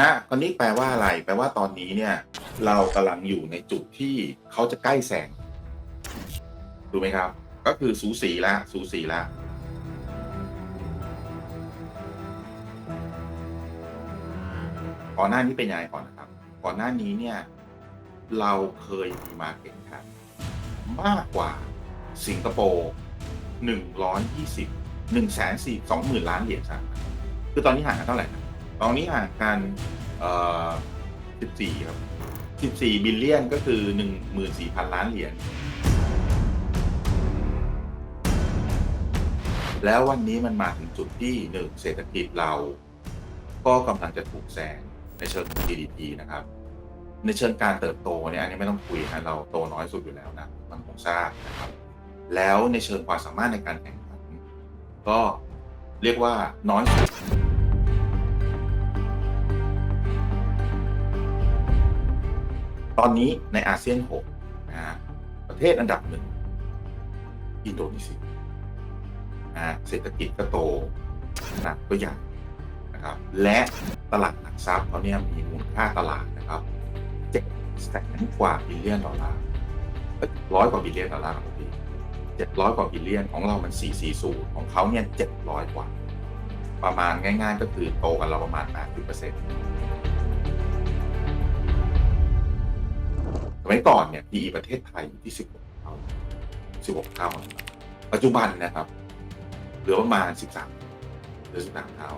นะตอนนี้แปลว่าอะไร แปลว่าตอนนี้เนี่ย เรากำลังอยู่ในจุดที่เขาจะใกล้แซงถูกไหมครับ ก็คือสูสีละสูสีละก่อนหน้านี้เป็นยังไงก่อนนะครับ ก่อนหน้านี้เนี่ย เราเคยมีมาเก็ตครับมากกว่าสิงคโปร์หนึ่งร้อยยี่สิบหนึ่งแสนสี่สองหมื่นล้านเหรียญสหรัฐคือตอนนี้ห่างกันเท่าไหร่นะ ตอนนี้ห่างกันเอ่อสิบสี่ครับสิบสี่บิลเลียนก็คือหนึ่งหมื่นสี่พันล้านเหรียญ แล้ววันนี้มันมาถึงจุดที่หนึ่งเศรษฐกิจเรา ก็กำลังจะถูกแซงในเชิง GDP นะครับ ในเชิงการเติบโตเนี่ยอันนี้ไม่ต้องคุยนะเราโตน้อยสุดอยู่แล้วนะมันคงทราบนะครับ แล้วในเชิงความสามารถในการแข่งขันก็เรียกว่าน้อยสุด ตอนนี้ในอาเซียน6นะประเทศอันดับหนึ่งอินโดนีเซียนะเศรษฐกิจก็โตขนาดก็ใหญ่นะครับและตลาดหลักทรัพย์เขาเนี่ยมีมูลค่าตลาดนะครับเจ็ดแสนกว่าบิลเลียนดอลลาร์ร้อยกว่าบิลเลียนดอลลาร์ครับพี่เจ็ดร้อยกว่าบิลเลียนของเรามันสี่สี่ศูนย์ของเขาเนี่ยเจ็ดร้อยกว่า ประมาณง่าย ๆ ก็คือโตกันเราประมาณแปดสิบเปอร์เซ็นต์ มัยก่อนเนี่ย PE ประเทศไทยอยู่ที่ 16 เท่า 16 เท่า ปัจจุบันนะครับ เหลือประมาณ 13เหลือ 13 เท่า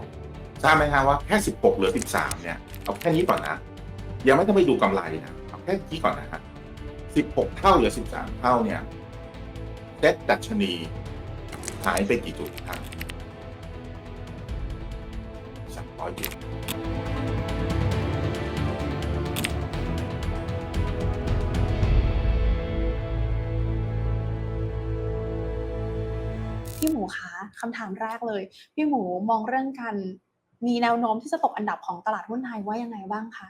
ทราบไหมฮะว่าแค่ 16 เหลือ 13 เนี่ย เอาแค่นี้ก่อนนะ ยังไม่ต้องไปดูกำไรนะ เอาแค่นี้ก่อนนะฮะ 16 เท่าเหลือ 13 เท่าเนี่ยเซ็ตดัชนีหายไปกี่จุดครับ300จุด พี่หมูคะคำถามแรกเลย พี่หมูมองเรื่องการมีแนวโน้มที่จะตกอันดับของตลาดหุ้นไทยว่ายังไงบ้างคะ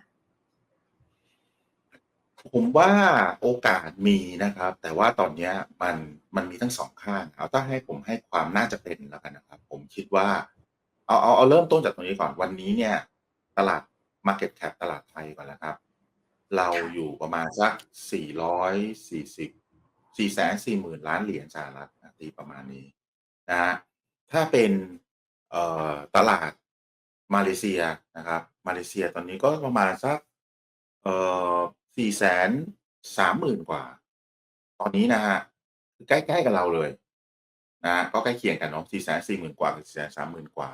ผมว่าโอกาสมีนะครับ แต่ว่าตอนนี้มันมันมีทั้งสองข้างเอาถ้าให้ผมให้ความน่าจะเป็นแล้วกันนะครับ ผมคิดว่า เอาเอาเอาเริ่มต้นจากตรงนี้ก่อนวันนี้เนี่ย ตลาด Market Cap ตลาดไทยก่อนแล้วครับ เราอยู่ประมาณสัก 440 440,000ล้านเหรียญสหรัฐตีประมาณนี้ นะฮะถ้าเป็นตลาดมาเลเซียนะครับ มาเลเซียตอนนี้ก็ประมาณสักเออสี่แสนสามหมื่นกว่า ตอนนี้นะฮะคือใกล้ๆกับเราเลยนะฮะก็ใกล้เคียงกันเนาะสี่แสนสี่หมื่นกว่ากับสี่แสนสามหมื่นกว่า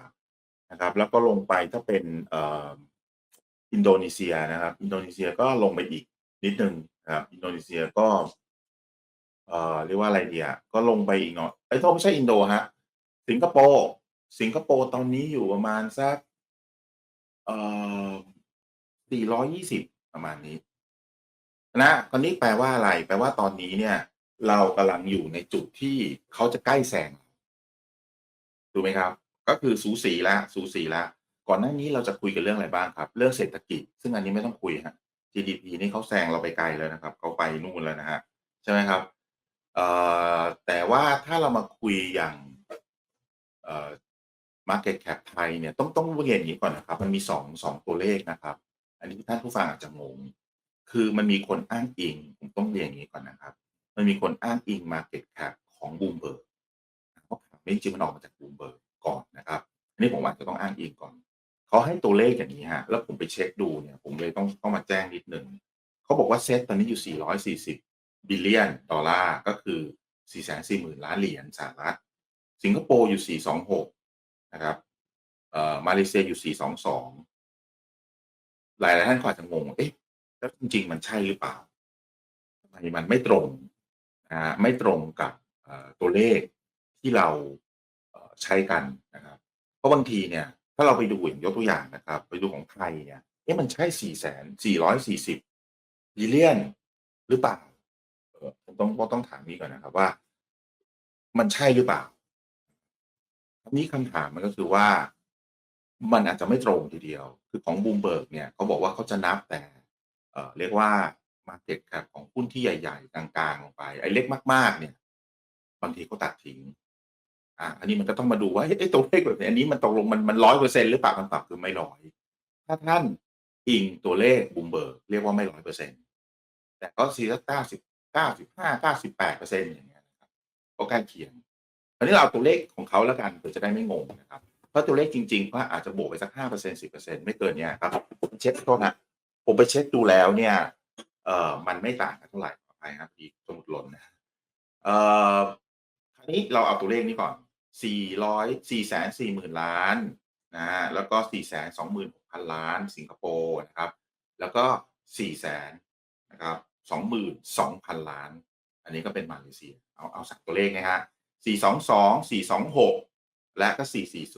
นะครับ แล้วก็ลงไปถ้าเป็นอินโดนีเซียนะครับ อินโดนีเซียก็ลงไปอีกนิดนึงนะครับ อินโดนีเซียก็ เอ่อ เรียกว่าอะไรดีอะก็ลงไปอีกหน่อยไอ้ย โทษ ไม่ใช่อินโดฮะสิงคโปร์ สิงคโปร์ตอนนี้อยู่ประมาณสัก เอ่อสี่ร้อยยี่สิบประมาณนี้ นะ ตอนนี้แปลว่าอะไร แปลว่าตอนนี้เนี่ย เรากำลังอยู่ในจุดที่เขาจะใกล้แซง ถูกไหมครับ ก็คือสูสีแล้ว สูสีแล้ว ก่อนหน้านี้เราจะคุยกันเรื่องอะไรบ้างครับ เรื่องเศรษฐกิจ ซึ่งอันนี้ไม่ต้องคุยฮะ GDP นี่เขาแซงเราไปไกลแล้วนะครับ เขาไปนู่นแล้วนะฮะ ใช่ไหมครับ แต่ว่าถ้าเรามาคุยอย่างเอ่อ Market Cap ไทยเนี่ยต้องต้องเรียนอย่างนี้ก่อนนะครับ มันมีสองสองตัวเลขนะครับ อันนี้ท่านผู้ฟังอาจจะงง คือมันมีคนอ้างอิงผมต้องเรียนอย่างนี้ก่อนนะครับ มันมีคนอ้างอิง Market Cap ของ Bloomberg เพราะข่าวนี้จริงมันออกมาจาก Bloomberg ก่อนนะครับ อันนี้ผมอาจจะต้องอ้างอิงก่อน เขาให้ตัวเลขอย่างนี้ฮะ แล้วผมไปเช็คดูเนี่ย ผมเลยต้องต้องมาแจ้งนิดหนึ่ง เขาบอกว่าเซตตอนนี้อยู่ 440 บิลเลียนดอลลาร์ก็คือ 440,000 ล้านเหรียญสหรัฐ สิงคโปร์อยู่ 426 นะครับเอ่อมาเลเซียอยู่ 422 หลายๆท่านก็อาจจะงง เอ๊ะแล้วจริง ๆ มันใช่หรือเปล่าทำไมมันไม่ตรงนะไม่ตรงกับตัวเลขที่เราใช้กันนะครับ เพราะบางทีเนี่ย ถ้าเราไปดูอย่างยกตัวอย่างนะครับ ไปดูของไทยเนี่ย เอ๊ะมันใช่ 4,440 บิลเลียนหรือเปล่า ผมต้องต้องถามงี้ก่อนนะครับว่า มันใช่หรือเปล่าทีนี้คำถามมันก็คือว่ามันอาจจะไม่ตรงทีเดียว คือของ Bloomberg เนี่ยเขาบอกว่าเขาจะนับแต่เอ่อเรียกว่า Market Cap ของหุ้นที่ใหญ่ ๆ กลางๆลงไป ไอ้เล็กมาก ๆ เนี่ย บางทีเขาตัดทิ้งอ่าอันนี้มันก็ต้องมาดูว่าเอ๊ะตัวเลขแบบนี้อันนี้มันตกลงมันมัน100%หรือเปล่าคำตอบคือไม่100ถ้าท่านอิงตัวเลข Bloomberg เรียกว่าไม่100%แต่ก็ทีรัต้าสั ก90 95 98%อร์เซ็นต์อย่างเงี้ยนะครับก็ใกล้เคียงคราวนี้เราเอาตัวเลขของเขาแล้วกันเผื่อจะได้ไม่งงนะครับเพราะตัวเลขจริงๆก็อาจจะบวกไปสัก5% 10%ไม่เกินเนี้ยครับเช็คโทษนะผมไปเช็คดูแล้วเนี่ยเอ่อมันไม่ต่างกันเท่าไหร่ขออภัยครับพอดีสมุดหล่นนะเอ่อคราวนี้เราเอาตัวเลขนี้ก่อน400 440,000ล้านนะครับแล้วก็426,000ล้านสิงคโปร์นะครับ แล้วก็400,000นะครับ 22,000ล้าน อันนี้ก็เป็นมาเลเซีย เอาเอา3ตัวเลขนะครับ422 426และก็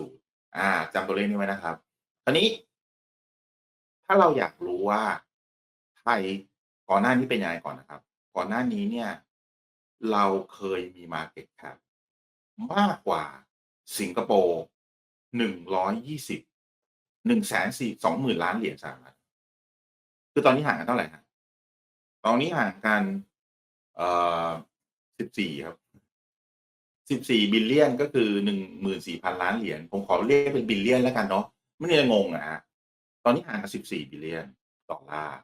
440อาจำตัวเลขนี้ไว้นะครับคราวนี้ ถ้าเราอยากรู้ว่าไทยก่อนหน้านี้เป็นยังไงก่อนนะครับ ก่อนหน้านี้เนี่ย เราเคยมี Market Cap มากกว่าสิงคโปร์120 140,000ล้านเหรียญสหรัฐคือตอนนี้ห่างกันเท่าไหรครับ ตอนนี้ห่างกันเอ่อ14ครับ14 Billion ก็คือ14,000ล้านเหรียญผมขอเรียกเป็น Billion แล้วกันเนาะไม่งั้นจะงงอะครับตอนนี้ห่างกัน14 Billion ดอลลาร์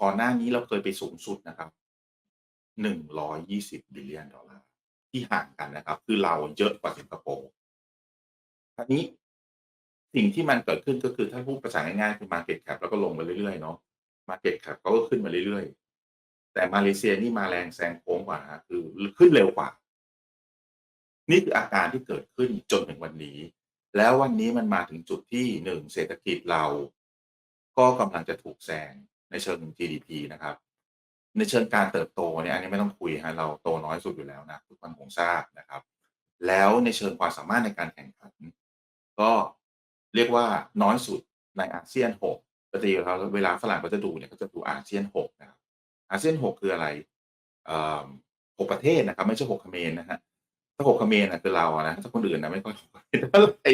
ก่อนหน้านี้เราเคยไปสูงสุดนะครับ120 Billion ดอลลาร์ที่ห่างกันนะครับ คือเราเยอะกว่าสิงคโปร์คราวนี้สิ่งที่มันเกิดขึ้นก็คือถ้าพูดภาษาง่ายๆคือ Market Cap เราก็ลงมาเรื่อยๆเนาะ Market Cap ก็ขึ้นมาเรื่อยๆ แต่มาเลเซียนี่มาแรงแซงโค้งกว่าคือขึ้นเร็วกว่า นี่คืออาการที่เกิดขึ้นจนถึงวันนี้ แล้ววันนี้มันมาถึงจุดที่1เศรษฐกิจเรา ก็กำลังจะถูกแซงในเชิง GDP นะครับ ในเชิงการเติบโตเนี่ยอันนี้ไม่ต้องคุยครับเราโตน้อยสุดอยู่แล้วนะทุกคนคงทราบนะครับ แล้วในเชิงความสามารถในการแข่งขัน ก็เรียกว่าน้อยสุดในอาเซียน6ปกติแล้วเวลาฝรั่งเขาจะดูเนี่ยเขาจะดูอาเซียน6นะครับ อาเซียน6คืออะไรเอ่อ6ประเทศนะครับ ไม่ใช่6เขมรนะครับถ้า6เขมรน่ะคือเราอะนะถ้าคนอื่นนะไม่ค่อยเท่าไร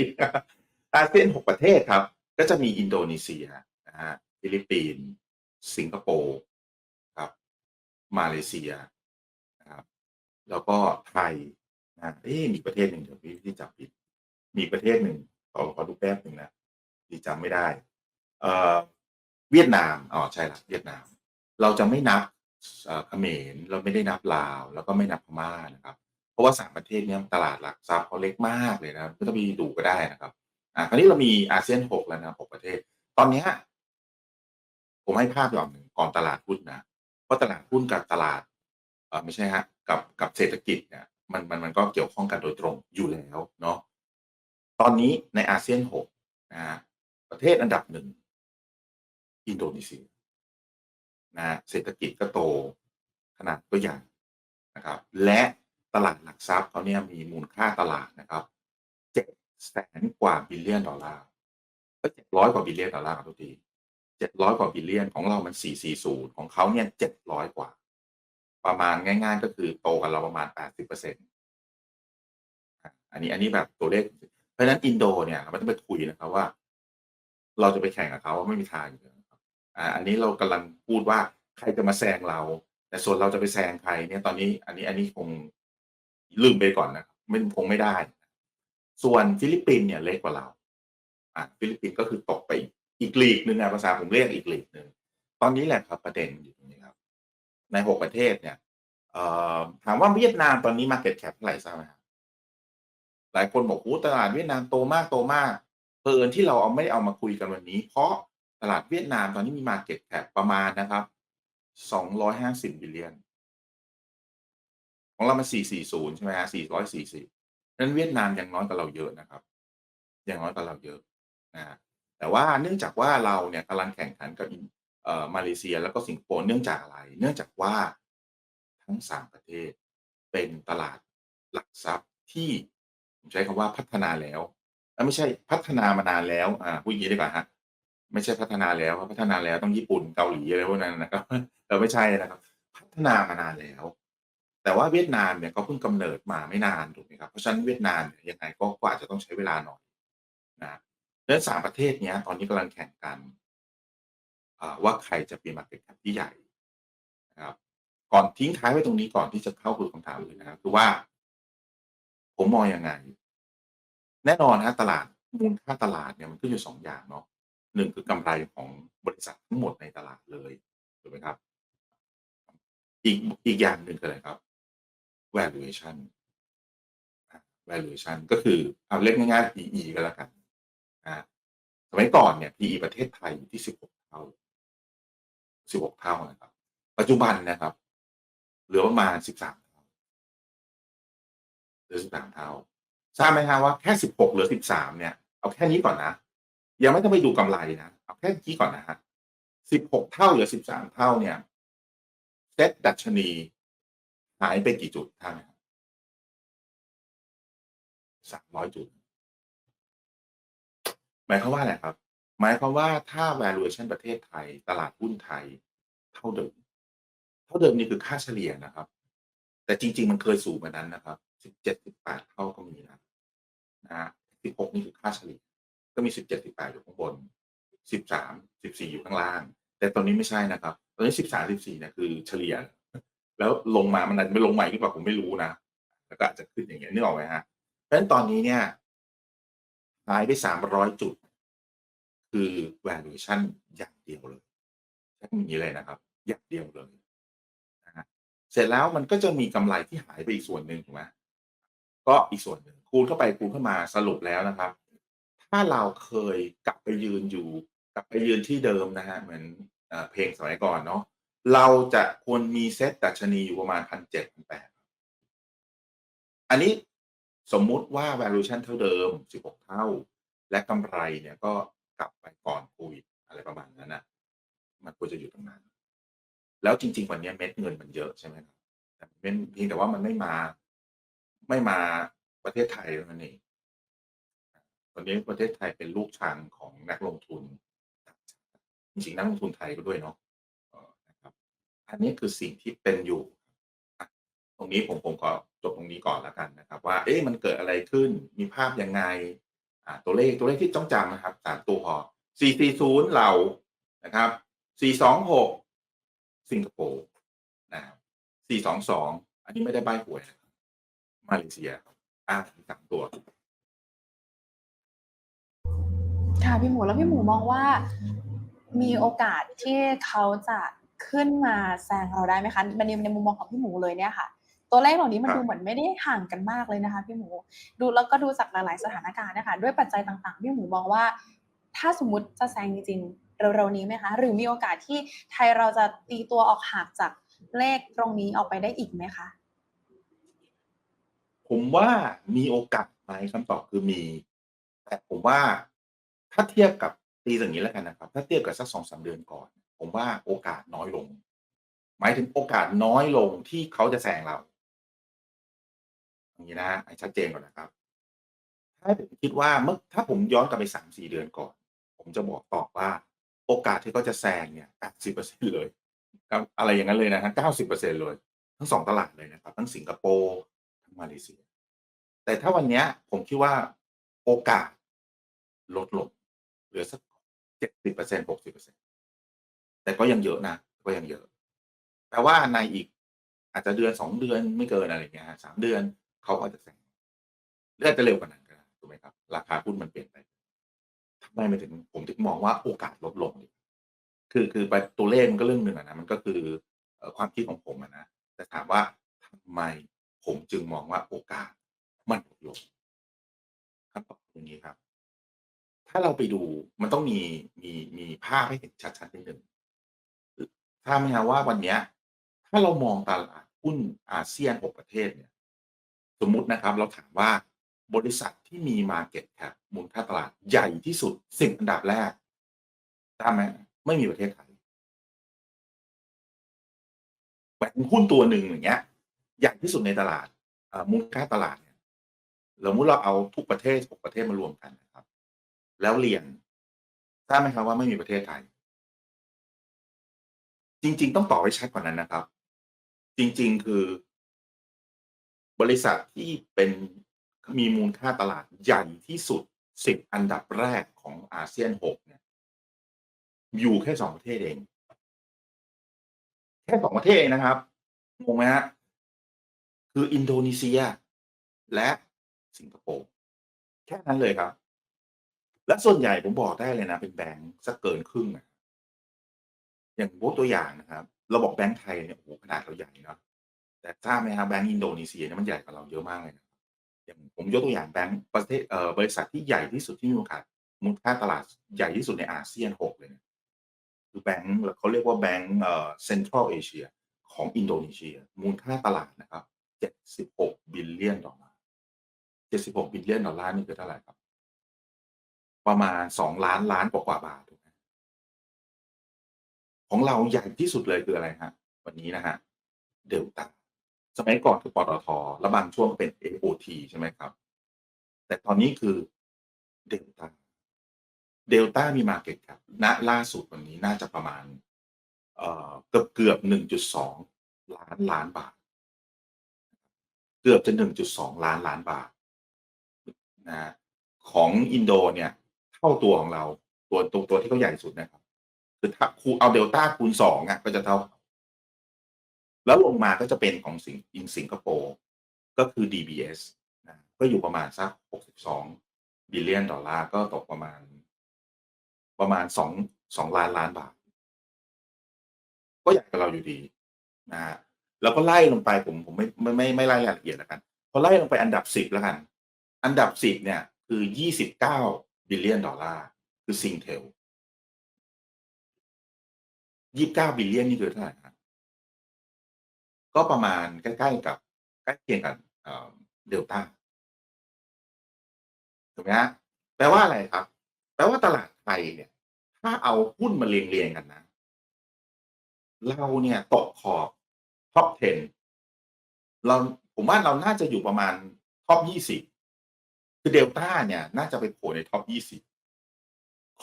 อาเซียน6ประเทศครับ ก็จะมีอินโดนีเซียนะครับฟิลิปปินส์สิงคโปร์ครับ มาเลเซียนะครับแล้วก็ไทยนะเอ๊มีประเทศหนึ่งเดี๋ยวพี่พี่จำผิด มีประเทศหนึ่งขอขอดูแป๊บหนึ่งนะพี่จำไม่ได้ เอ่อเวียดนามอ๋อใช่ล้วเวียดนาม เราจะไม่นับเขมรเราไม่ได้นับลาว แล้วก็ไม่นับพม่านะครับ เพราะว่า3ประเทศเนี้ยตลาดหลักทรัพย์เขาเล็กมากเลยนะครับไม่ต้องไปดูก็ได้นะครับอ่าคราวนี้เรามีอาเซียน6แล้วนะครับ6ประเทศ ตอนเนี้ยผมให้ภาพอย่างหนึ่งก่อนตลาดหุ้นนะเพราะตลาดหุ้นกับตลาดเอ่อไม่ใช่ครับกับกับเศรษฐกิจเนี่ยมันมันมันก็เกี่ยวข้องกันโดยตรงอยู่แล้วเนาะตอนนี้ในอาเซียน6นะครับประเทศอันดับ1อินโดนีเซีย นะเศรษฐกิจก็โตขนาดก็ใหญ่างนะครับ และตลาดหลักทรัพย์เขาเนี่ยมีมูลค่าตลาดนะครับ700,000กว่า Billion ดอลลาร์ก็เอ๊ย700กว่า Billion ดอลลาร์ขอโทษที700กว่า Billion ของเรามัน440ของเขาเนี่ย700กว่า ประมาณง่าย ๆ ก็คือโตกับเราประมาณ80%อาอันนี้อันนี้แบบตัวเลข เพราะฉะนั้นอินโดเนี่ยเราไม่ต้องไปคุยนะครับว่า เราจะไปแข่งกับเขาไม่มีทางอยู่แล้ว อ่าอันนี้เรากำลังพูดว่าใครจะมาแซงเรา แต่ส่วนเราจะไปแซงใครเนี่ยตอนนี้อันนี้อันนี้คงลืมไปก่อนนะครับไม่คงไม่ได้ ส่วนฟิลิปปินส์เนี่ยเล็กกว่าเราอ่าฟิลิปปินส์ก็คือตกไปอีกลีกหนึ่งอะภาษาผมเรียกอีกลีกหนึ่งตอนนี้แหละครับประเด็นอยู่ตรงนี้ครับ ใน6ประเทศเนี่ยเอถามว่าเวียดนามตอนนี้ Market Cap เท่าไหร่ทราบไหมครับ?หลายคนบอกโอ้ตลาดเวียดนามโตมากโตมากเผอิญที่เราเอาไม่เอามาคุยกันวันนี้ เพราะ ลาดเวียดนามตอนนี้มี Market Cap ประมาณนะครับ250 Billion ของเรามัน440ใช่ไหมครับ440นั้นเวียดนามยังน้อยกว่าเราเยอะนะครับ ยังน้อยกว่าเราเยอะนะครับแต่ว่าเนื่องจากว่าเราเนี่ยกำลังแข่งขันกับเอ่อมาเลเซียแล้วก็สิงคโปร์เนื่องจากอะไร เนื่องจากว่าทั้ง3ประเทศเป็นตลาดหลักทรัพย์ที่ผมใช้คำว่าพัฒนาแล้วไม่ใช่พัฒนามานานแล้วอ่าพูดอย่างงี้ดีกว่าครับ ไม่ใช่พัฒนาแล้วพัฒนาแล้วต้องญี่ปุ่นเกาหลีอะไรพวกนั้นนะครับเออไม่ใช่นะครับ พัฒนามานานแล้ว แต่ว่าเวียดนามเนี่ยเขาเพิ่งกำเนิดมาไม่นานถูกไหมครับเพราะฉะนั้นเวียดนามเนี่ยยังไงก็ก็อาจจะต้องใช้เวลาหน่อยนะครับเพราะฉะนั้น3ประเทศเนี้ย ตอนนี้กำลังแข่งกันว่าใครจะมี Market Cap ที่ใหญ่นะครับก่อนทิ้งท้ายไว้ตรงนี้ก่อนที่จะเข้าสู่คำถามอื่นนะครับคือว่า ผมมองยังไง แน่นอนครับตลาดมูลค่าตลาดเนี่ยมันขึ้นอยู่2อย่างเนาะ หนึ่งคือกำไรของบริษัททั้งหมดในตลาดเลยถูกไหมครับ อีกอีกอย่างหนึ่งคืออะไรครับ valuation valuation ก็คือเอาเรียกง่ายๆ PE ก็แล้วกันอ่าสมัยก่อนเนี่ย PE ประเทศไทยอยู่ที่16เท่า16เท่านะครับ ปัจจุบันนะครับ เหลือประมาณ13เท่าเหลือ13เท่าทราบไหมครับว่าแค่16เหลือ13เนี่ย เอาแค่นี้ก่อนนะ ยังไม่ต้องไปดูกำไรนะเอาแค่นี้ก่อนนะฮะ16เท่าหลือ13เท่าเนี่ยเซตดัชนีหายไปกี่จุดท่านครับ300จุด หมายความว่าอะไรครับ หมายความว่าถ้า valuation ประเทศไทย ตลาดหุ้นไทยเท่าเดิม เท่าเดิมนี่คือค่าเฉลี่ยนะครับ แต่จริง ๆ มันเคยสูงกว่านั้นนะครับ17 18เท่าก็มีนะนะฮะ16นี่คือค่าเฉลี่ย ก็มี17 18อยู่ข้างบน13 14อยู่ข้างล่าง แต่ตอนนี้ไม่ใช่นะครับ ตอนนี้13 14เนี่ยคือเฉลี่ย แล้วลงมามันอาจจะไม่ลงใหม่หรือเปล่าผมไม่รู้นะแล้วก็อาจจะขึ้นอย่างเงี้ยนึกออกไหมฮะเพราะฉะนั้นตอนนี้เนี่ยหายไป300จุด คือ valuation อย่างเดียวเลยใช้คำอย่างนี้เลยนะครับ อย่างเดียวเลยนะฮะเสร็จแล้วมันก็จะมีกำไรที่หายไปอีกส่วนหนึ่งถูกไหมก็อีกส่วนหนึ่งคูณเข้าไปคูณเข้ามาสรุปแล้วนะครับ ถ้าเราเคยกลับไปยืนอยู่ กลับไปยืนที่เดิมนะฮะเหมือนเพลงสมัยก่อนเนาะเราจะควรมีเซตดัชนีอยู่ประมาณพันเจ็ดพันแปดอันนี้สมมุติว่า valuation เท่าเดิม 16 เท่า และกำไรเนี่ยก็กลับไปก่อนโควิดอะไรประมาณนั้นนะมันควรจะอยู่ตรงนั้น แล้วจริง ๆ วันนี้เม็ดเงินมันเยอะใช่ไหมครับแต่เป็นเพียงแต่ว่ามันไม่มา ไม่มาประเทศไทยนั้นเอง ตอนนี้ประเทศไทยเป็นลูกชังของนักลงทุน จริงๆนักลงทุนไทยก็ด้วยเนาะนะครับ อันนี้คือสิ่งที่เป็นอยู่ ตรงนี้ผมผมขอจบตรงนี้ก่อนแล้วกันนะครับ ว่า เอ๊ะมันเกิดอะไรขึ้น มีภาพยังไงตัวเลขตัวเลขที่ต้องจำนะครับสามตัวพอ440เรานะครับ 426 สิงคโปร์นะครับ422 อันนี้ไม่ได้ใบหวยมาเลเซียครับอ่าสามตัว ค่ะพี่หมูแล้วพี่หมูมองว่า มีโอกาสที่เขาจะขึ้นมาแซงเราได้ไหมคะในในมุมมองของพี่หมูเลยเนี่ยค่ะ ตัวเลขเหล่านี้มันดูเหมือนไม่ได้ห่างกันมากเลยนะคะ พี่หมูดูแล้วก็ดูจากหลาย ๆ สถานการณ์นะคะด้วยปัจจัยต่างๆ พี่หมูมองว่า ถ้าสมมติจะแซงจริงๆเร็วๆนี้ไหมคะ หรือมีโอกาสที่ไทยเราจะตีตัวออกห่างจากเลขตรงนี้ออกไปได้อีกไหมคะผมว่ามีโอกาสไหมคำตอบคือมี แต่ผมว่า ถ้าเทียบกับตีอย่างนี้แล้วกันนะครับ ถ้าเทียบกับสักสองสามเดือนก่อน ผมว่าโอกาสน้อยลง หมายถึงโอกาสน้อยลงที่เขาจะแซงเราอย่างนี้นะให้ชัดเจนก่อนนะครับ ถ้าผมคิดว่าเมื่อถ้าผมย้อนกลับไปสามสี่เดือนก่อน ผมจะบอกตอบว่า โอกาสที่เขาจะแซงเนี่ยแปดสิบเปอร์เซ็นเลยอะไรอย่างนั้นเลยนะฮะเก้าสิบเปอร์เซ็นเลย ทั้งสองตลาดเลยนะครับ ทั้งสิงคโปร์ทั้งมาเลเซีย แต่ถ้าวันนี้ผมคิดว่าโอกาสลดลง เหลือสักเจ็ดสิบเปอร์เซ็นหกสิบเปอร์เซ็นแต่ก็ยังเยอะนะก็ยังเยอะ แปลว่าในอีก อาจจะเดือนสองเดือนไม่เกินอะไรเงี้ยฮะสามเดือนเขาก็จะแซงหรืออาจะเร็วกว่านั้นก็ได้ถูกไหมครับ ราคาหุ้นมันเปลี่ยนไปทำไมมันถึงผมถึงมองว่าโอกาสลดลงคือคือไปตัวเลขมันก็เรื่องหนึ่งนะมันก็คือความคิดของผมนะแต่ถามว่าทำไมผมจึงมองว่าโอกาสมันลดลงคำตอบอย่างนี้ครับ ถ้าเราไปดูมันต้องมีมีมีภาพให้เห็นชัดๆนิดหนึ่งทราไมครับว่าวันเนี้ย ถ้าเรามองตลาดหุ้นอาเซียนหกประเทศเนี่ย สมมุตินะครับ เราถามว่าบริษัทที่มี Market Cap มูลค่าตลาดใหญ่ที่สุดสิบอันดับแรกทราบไหมไม่มีประเทศไทยแบบหุ้นตัวหนึ่งอย่างเงี้ยใหญ่ที่สุดในตลาดมูลค่าตลาดเนี่ยสมมติเราเอาทุกประเทศหกประเทศมารวมกัน แล้วเรียนทราบไหมครับว่าไม่มีประเทศไทย จริง ๆ ต้องตอบให้ชัดกว่านั้นนะครับ จริง ๆ คือบริษัทที่เป็นมีมูลค่าตลาดใหญ่ที่สุดสิบอันดับแรกของอาเซียนหกเนี่ย อยู่แค่สองประเทศเอง แค่สองประเทศเองนะครับงงไหมฮะคืออินโดนีเซีย และสิงคโปร์แค่นั้นเลยครับ และส่วนใหญ่ผมบอกได้เลยนะ เป็นแบงก์สักเกินครึ่งอะอย่างยกตัวอย่างนะครับ เราบอกแบงก์ไทยเนี่ยโอ้โฮขนาดเราใหญ่เนาะแต่ทราบไหมครับแบงก์อินโดนีเซียเนี่ยมันใหญ่กว่าเราเยอะมากเลยนะอย่างผมยกตัวอย่างแบงก์ประเทศเอ่อบริษัทที่ใหญ่ที่สุดที่มีโอกาสมูลค่าตลาดใหญ่ที่สุดในอาเซียน6เลยนี่ยคือแบงก์เขาเรียกว่าแบงก์เอ่อ Central Asia ของอินโดนีเซีย มูลค่าตลาดนะครับ76 Billion ดอลลาร์76 Billion ดอลลาร์นี่คือเท่าไหร่ครับ? ประมาณ2,000,000ล้านกว่าบาทถูกไหม?ของเราใหญ่ที่สุดเลยคืออะไรครับวันนี้นะครับ Delta สมัยก่อนคือปตท.แล้วบางช่วงเป็น AOT ใช่ไหมครับ แต่ตอนนี้คือ Delta Delta มี Market Cap ณล่าสุดวันนี้น่าจะประมาณเอ่อเกือบๆ1.2ล้านล้านบาท เกือบจะ1.2ล้านล้านบาทนะของอินโดเนี่ย ท่าตัวของเรา ตัวตัวตัวที่เขาใหญ่สุดนะครับ คือถ้าคูเอา Delta คูณ2องอะก็จะเท่า แล้วลงมาก็จะเป็นของสิงอิงสิงคโปร์ก็คือ DBS นะก็อยู่ประมาณสัก 62 Billion ดอลลาร์ก็ตกประมาณ ประมาณ 2 2ล้านล้านบาท ก็ใหญ่กว่าเราอยู่ดีนะครับแล้วก็ไล่ลงไปผมผมไม่ไม่ไม่ไม่ไล่รายละเอียดแล้วกันพอไล่ลงไปอันดับ 10แล้วกัน อันดับ 10เนี่ยคือ 29 Billion ดอลลาร์คือ Singtel 29 Billion นี่คือเท่าไหรครับ?ก็ประมาณใกล้ๆกับใกล้เคียงกับเอ่อ Delta ถูกไหมครับ?แปลว่าอะไรครับ แปลว่าตลาดไทยเนี่ย ถ้าเอาหุ้นมาเรียงๆกันนะ เราเนี่ยตกขอบ Top 10 เราผมว่าเราน่าจะอยู่ประมาณ Top 20 คือ Delta เนี่ย น่าจะไปโผล่ใน Top 20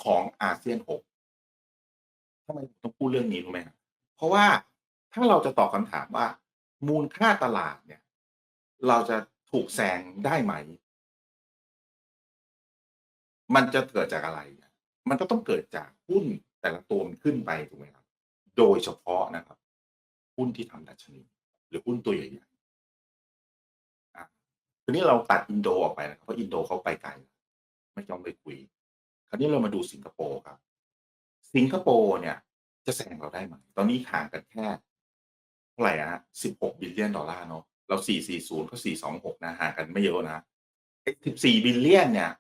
ของอาเซียน 6ทำไมต้องพูดเรื่องนี้รู้ไหมครับ?เพราะว่าถ้าเราจะตอบคำถามว่า มูลค่าตลาดเนี่ย เราจะถูกแซงได้ไหม?มันจะเกิดจากอะไร?มันก็ต้องเกิดจากหุ้นแต่ละตัวมันขึ้นไปถูกไหมครับ?โดยเฉพาะนะครับ หุ้นที่ทำดัชนี หรือหุ้นตัวใหญ่ ทีนี้เราตัดอินโดออกไปนะครับเพราะอินโดเขาไปไกลไม่ต้องไปคุย คราวนี้เรามาดูสิงคโปร์ครับ สิงคโปร์เนี่ย จะแซงเราได้ไหม?ตอนนี้ห่างกันแค่เท่าไหร่อะครับ16 Billion ดอลลาร์เนาะเรา440เขา426นะห่างกันไม่เยอะนะไอ้14 Billion เนี่ย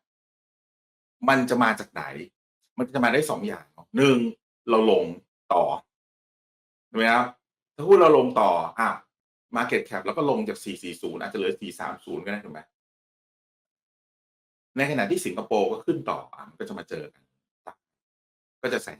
มันจะมาจากไหน?มันจะมาได้2องอย่างเนาะ1เราลงต่อถูกไหมครับถ้าหุ้นเราลงต่ออ้าว Market Cap เราก็ลงจาก 440 อาจจะเหลือ 430 ก็ได้ถูกไหม?ในขณะที่สิงคโปร์ก็ขึ้นต่ออามันก็จะมาเจอกัน ก็จะแซง